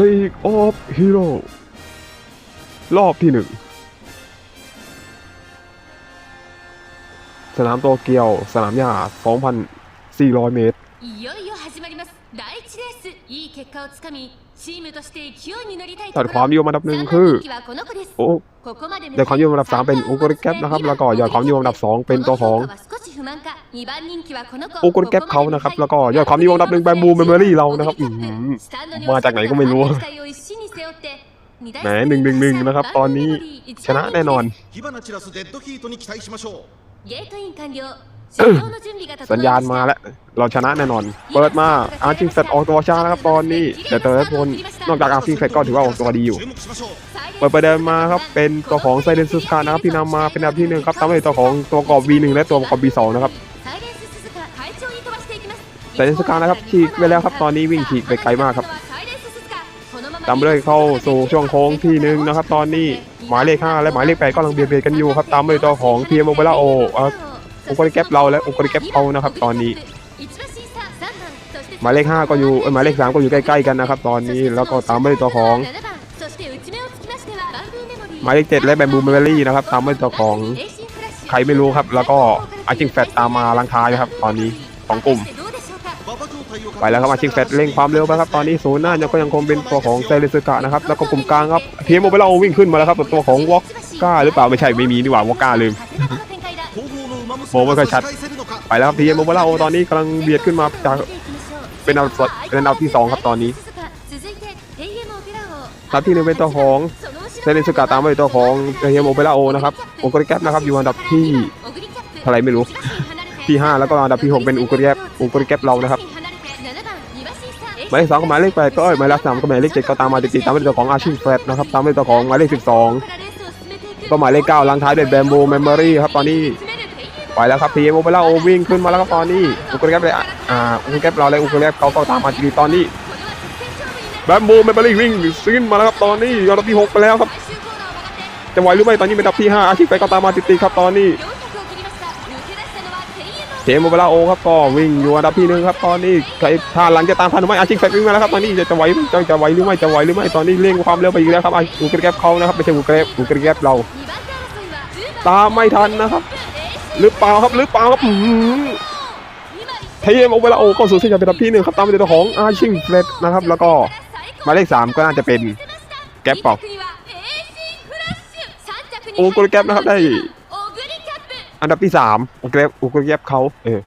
League of Hero รอบที่หนึ่ง สนามโตเกียว สนามหญ้า 2,400 เมตร いよいよ始まります第一レースいい結果をつかみチームとして勢いに乗りたい ตัดความนิยมอันดับหนึ่งคือ 3番人気はこの子です โอ้ ここまで ยอดความนิยมอันดับ 3 เป็นอุกริแกปนะครับ แล้วก็ยอดความนิยมอันดับ 2 เป็นตัวของ 少し不満か2番人気はこの子 อุกริแกปเขานะครับ แล้วก็ยอดความนิยมอันดับหนึ่งแบมบูเมมโมรี่เรานะครับอื้อหือ มาจากไหนก็ไม่รู้ แหมหนึ่งหนึ่งหนึ่งนะครับตอนนี้ชนะแน่นอน 火花散らすデッドヒートに期待しましょうゲートイン完了 สัญญาณมาแล้ว เราชนะแน่นอน เปิดมาอาร์จิงเซตออกตัวช้านะครับตอนนี้ แต่เตอร์พลนอกจากอาร์จิงเซตก็ถือว่าออกตัวดีอยู่ เปิดประเดินมาครับ เป็นตัวของไซเดนซุสคานะครับที่นำมาเป็นอันดับที่หนึ่งครับตามห้ตัวของตัวกอบ V1 และตัวกอบ V2 นะครับไซเดนซุสคานะครับฉีกไปแล้วครับตอนนี้วิ่งฉีกไปไกลมากครับตามด้วยเข้าสู่ช่วงโค้งที่หนึ่งนะครับ ตอนนี้หมายเลข5และหมายเลข8ก็กำลังเบียดเบียดกันอยู่ครับตามเลยตัวของเทียมโมเบล่าโอ องค์กรแก๊ปเราและองค์กรแก๊ปเขานะครับ ตอนนี้ หมายเลข5ก็อยู่หมายเลข3ก็อยู่ใกล้ๆกันนะครับ ตอนนี้แล้วก็ตามไม่ได้ตัวของ หมายเลข7และแบมบูเมลลี่นะครับ ตามไม่ได้ตัวของใครไม่รู้ครับ แล้วก็อาชิงแฟตตามมาลังท้ายนะครับ ตอนนี้ของกลุ่มไปแล้วครับอาชิงแฟตเร่งความเร็วไปครับตอนนี้โซนหน้ายังก็ยังคงเป็นตัวของเซเลสกะนะครับแล้วก็กลุ่มกลางครับเพียโมไปเราวิ่งขึ้นมาแล้วครับตัวของวอกก้าหรือเปล่าไม่ใช่ไม่มีนี่หว่าวอกก้าลืม โมเวอร์ชัดไปแล้วครับทีเอ็มโมเวอร์เราตอนนี้กำลังเบียดขึ้นมาจากเป็นอันดับเป็นอันดับที่สองครับตอนนี้นัดที่หนึ่งเป็นตัวของเซเลนสุกาตามไปตัวของเอ็มโมเปราโอนะครับโอกริแกปนะครับอยู่อันดับที่เท่าไรไม่รู้ที่ห้าแล้วก็อันดับที่หกเป็นอุกริแกปอุกริแกปเรานะครับหมายเลขสองกัหมายเลขแปดก็หมายเลขสามกัหมายเลขเจ็ดก็ตามมาติดๆตามไปตัวของอาชิมแฟร์นะครับตามไปตัวของหมายเลขสิบสองก็หมายเลขเก้าลังท้ายด้วยแบมโบเมมโมรี่ครับตอนนี้ ไปแล้วครับพีเอ็มโอเปร่าวิ่งขึ้นมาแล้วครับตอนนี้อุกริแกปเลยอ่าอุกริแกปเราเลยอุกริแกปเขาก็ตามมาติดๆตอนนี้แบมโบเมมโมรี่วิ่งขึ้นมาแล้วครับตอนนี้ยอดที่หกไปแล้วครับจะไหวหรือไม่ตอนนี้เป็นดับที่ห้าอาชิงแฟก็ตามมาติดๆครับตอนนี้เทมโมเบลาโอครับก็วิ่งอยู่อันดับที่หนึ่งครับตอนนี้ใครถ้าหลังจะตามทันหรือไม่อาชิงแฟวิ่งมาแล้วครับตอนนี้จะจะไหวจะจะไหวหรือไม่จะไหวหรือไม่ตอนนี้เร่งความเร็วไปอีกแล้วครับอาอูกระแกบเขานะครับไม่ใช่อูกระแกบอูกระแกบเรา ตามไม่ทันนะครับ หรือเปล่าครับหรือเปล่าครับอื้อหือเทมโมเบลาโอก็สูสีจะเป็นอันดับที่หนึ่งครับตามไปด้วยตัวของอาชิงแฟกนะครับ แล้วก็หมายเลขสามก็น่าจะเป็นแกปเปล่าอูกระแกบนะครับได้ อันดับที่สามอูกระแกบอูกระแกบเขาเออ